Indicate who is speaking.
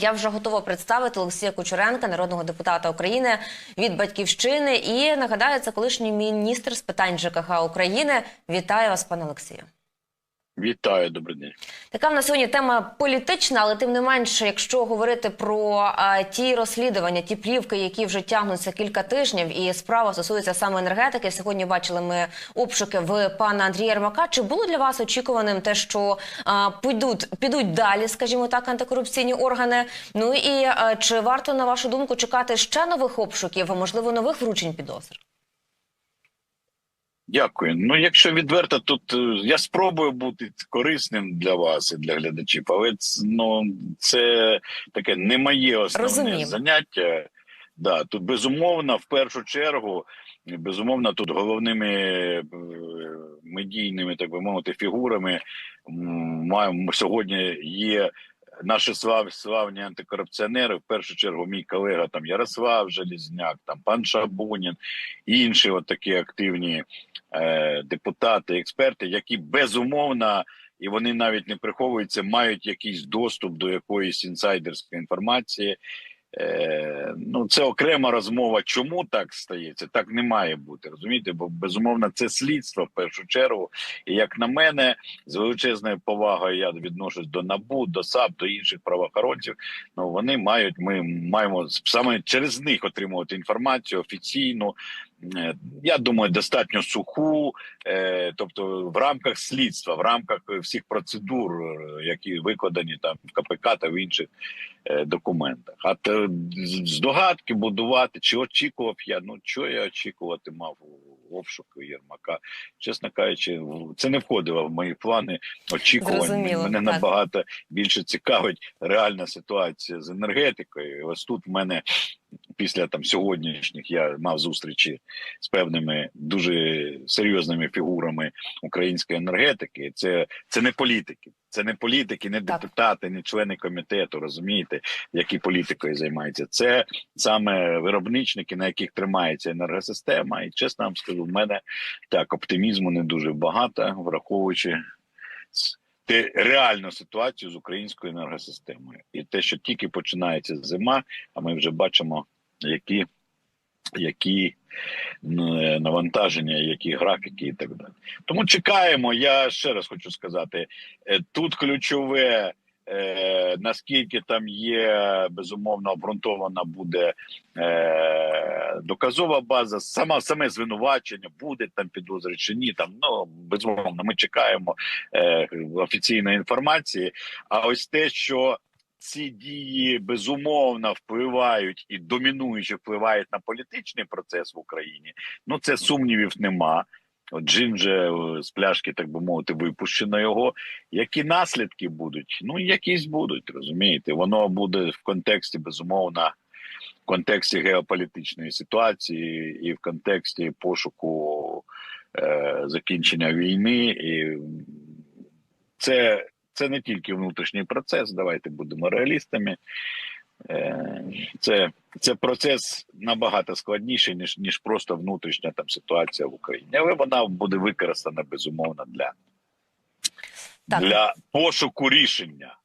Speaker 1: Я вже готова представити Олексія Кучеренка, народного депутата України від батьківщини. І нагадаю, це колишній міністр з питань ЖКХ України. Вітаю вас, пане Олексію.
Speaker 2: Вітаю, добрий день.
Speaker 1: Така в нас сьогодні тема політична, але тим не менше, якщо говорити про а, ті розслідування, ті плівки, які вже тягнуться кілька тижнів, і справа стосується саме енергетики. Сьогодні бачили ми обшуки в пана Андрія Ермака. Чи було для вас очікуваним те, що а, підуть підуть далі, скажімо так, антикорупційні органи? Ну і а, чи варто на вашу думку чекати ще нових обшуків, а можливо нових вручень підозр?
Speaker 2: Дякую. Ну, якщо відверто, тут е, я спробую бути корисним для вас і для глядачів, але ну, це таке не моє основне
Speaker 1: Розумію.
Speaker 2: заняття. Да, тут безумовно, в першу чергу, безумовно, тут головними е, медійними, так би мовити, фігурами маємо сьогодні є. Наші слав, славні антикорупціонери, в першу чергу, мій колега там Ярослав Желізняк, там пан Шабунін, інші от такі активні е, депутати, експерти, які безумовно, і вони навіть не приховуються, мають якийсь доступ до якоїсь інсайдерської інформації. Е, ну, це окрема розмова. Чому так стається? Так не має бути. Розумієте, бо безумовно це слідство в першу чергу. І як на мене, з величезною повагою я відношусь до НАБУ, до САП, до інших правоохоронців. Ну вони мають. Ми маємо саме через них отримувати інформацію офіційну. Е, Я думаю, достатньо суху, е, тобто в рамках слідства, в рамках всіх процедур, е, які викладені там в КПК та в інших документах. А здогадки будувати, чи очікував я? Ну що я очікувати мав у обшуку Єрмака? Чесно кажучи, це не входило в мої плани очікувань.
Speaker 1: Зрозуміло,
Speaker 2: Мене
Speaker 1: так.
Speaker 2: набагато більше цікавить реальна ситуація з енергетикою. Ось тут в мене після там сьогоднішніх я мав зустрічі з певними дуже серйозними фігурами української енергетики. Це, це не політики, це не політики, не депутати, не члени комітету, розумієте, які політикою займаються. Це саме виробничники, на яких тримається енергосистема. І чесно вам скажу, в мене так оптимізму не дуже багато, враховуючи. Те реальну ситуацію з українською енергосистемою, і те, що тільки починається зима, а ми вже бачимо, які, які е, навантаження, які графіки і так далі. Тому чекаємо. Я ще раз хочу сказати: е, тут ключове. Е, наскільки там є безумовно обґрунтована буде е, доказова база, сама саме звинувачення, буде там підозри чи ні. Там ну безумовно, ми чекаємо е, офіційної інформації. А ось те, що ці дії безумовно впливають і домінуючи впливають на політичний процес в Україні. Ну це сумнівів нема. От Джин вже е, з пляшки, так би мовити, випущено його. Які наслідки будуть? Ну якісь будуть, розумієте? Воно буде в контексті безумовно, в контексті геополітичної ситуації і в контексті пошуку е, закінчення війни. І це, це не тільки внутрішній процес. Давайте будемо реалістами. Е, Це, це процес набагато складніший, ніж, ніж просто внутрішня там ситуація в Україні. Але вона буде використана безумовно для,
Speaker 1: Так.
Speaker 2: для пошуку рішення.